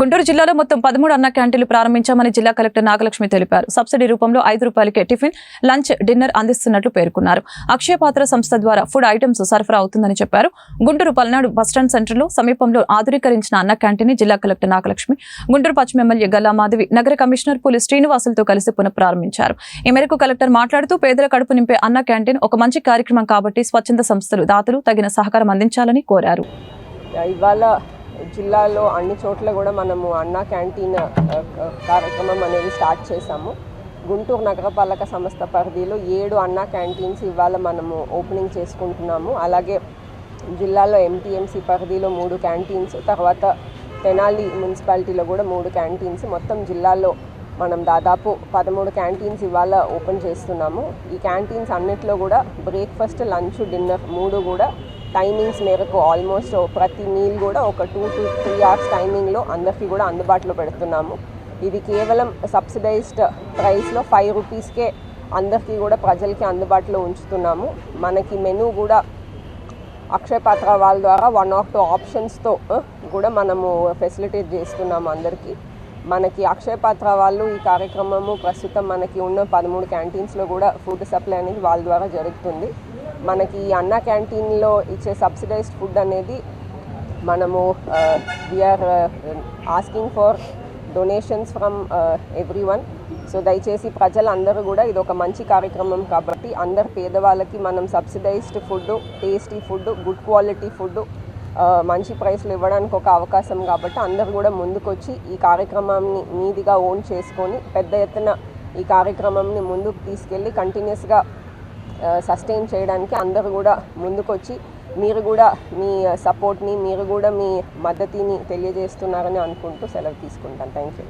గుంటూరు జిల్లాలో మొత్తం పదమూడు అన్న క్యాంటీన్లు ప్రారంభించామని జిల్లా కలెక్టర్ నాగలక్ష్మి తెలిపారు. సబ్సిడీ రూపంలో ఐదు రూపాయలకే టిఫిన్ లంచ్ డిన్నర్ అందిస్తున్నట్లు పేర్కొన్నారు. అక్షయపాత్ర సంస్థ ద్వారా ఫుడ్ ఐటమ్స్ సరఫరా అవుతుందని చెప్పారు. గుంటూరు పల్నాడు బస్టాండ్ సెంటర్లో సమీపంలో ఆధునీకరించిన అన్న క్యాంటీన్ జిల్లా కలెక్టర్ నాగలక్ష్మి గుంటూరు పశ్చిమ ఎమ్మెల్యే గల్లామాధవి నగర కమిషనర్ పులి శ్రీనివాసులతో కలిసి పునఃప్రారంభించారు. ఈ మేరకు కలెక్టర్ మాట్లాడుతూ పేదల కడుపు నింపే అన్న క్యాంటీన్ ఒక మంచి కార్యక్రమం కాబట్టి స్వచ్ఛంద సంస్థలు దాతలు తగిన సహకారం అందించాలని కోరారు. ఇవాళ జిల్లాలో అన్ని చోట్ల కూడా మనము అన్నా క్యాంటీన్ కార్యక్రమం అనేది స్టార్ట్ చేశాము. గుంటూరు నగరపాలక సంస్థ పరిధిలో ఏడు అన్నా క్యాంటీన్స్ ఇవాళ మనము ఓపెనింగ్ చేసుకుంటున్నాము. అలాగే జిల్లాలో ఎంటీఎంసీ పరిధిలో మూడు క్యాంటీన్స్ తర్వాత తెనాలి మున్సిపాలిటీలో కూడా మూడు క్యాంటీన్స్. మొత్తం జిల్లాలో మనం దాదాపు పదమూడు క్యాంటీన్స్ ఇవాళ ఓపెన్ చేస్తున్నాము. ఈ క్యాంటీన్స్ అన్నిట్లో కూడా బ్రేక్ఫాస్ట్ లంచ్ డిన్నర్ మూడు కూడా టైమింగ్స్ మేరకు ఆల్మోస్ట్ ప్రతి మీల్ కూడా ఒక టూ టు త్రీ అవర్స్ టైమింగ్లో అందరికీ కూడా అందుబాటులో పెడుతున్నాము. ఇది కేవలం సబ్సిడైజ్డ్ ప్రైస్లో ఫైవ్ రూపీస్కే అందరికీ కూడా ప్రజలకి అందుబాటులో ఉంచుతున్నాము. మనకి మెనూ కూడా అక్షయ పాత్ర వాళ్ళ ద్వారా వన్ ఆఫ్ టూ ఆప్షన్స్తో కూడా మనము ఫెసిలిటేట్ చేస్తున్నాము అందరికీ. మనకి అక్షయ పాత్ర వాళ్ళు ఈ కార్యక్రమము ప్రస్తుతం మనకి ఉన్న పదమూడు క్యాంటీన్స్లో కూడా ఫుడ్ సప్లై అనేది వాళ్ళ ద్వారా జరుగుతుంది. మనకి అన్న క్యాంటీన్లో ఇచ్చే సబ్సిడైజ్డ్ ఫుడ్ అనేది మనము we are asking for donations from everyone so దయచేసి ప్రజలందరూ కూడా ఇది ఒక మంచి కార్యక్రమం కాబట్టి అందరు పేదవాళ్ళకి మనం subsidised food tasty food good quality food మంచి ప్రైస్లు ఇవ్వడానికి ఒక అవకాశం కాబట్టి అందరు కూడా ముందుకొచ్చి ఈ కార్యక్రమాన్ని మీదిగా ఓన్ చేసుకొని పెద్ద ఎత్తున ఈ కార్యక్రమంని ముందుకు తీసుకెళ్ళి కంటిన్యూస్గా సస్టైన్ చేయడానికి అందరూ కూడా ముందుకొచ్చి మీరు కూడా మీ సపోర్ట్ని మీరు కూడా మీ మద్దతుని తెలియజేస్తున్నారని అనుకుంటూ సెలవు తీసుకుంటాను. Thank you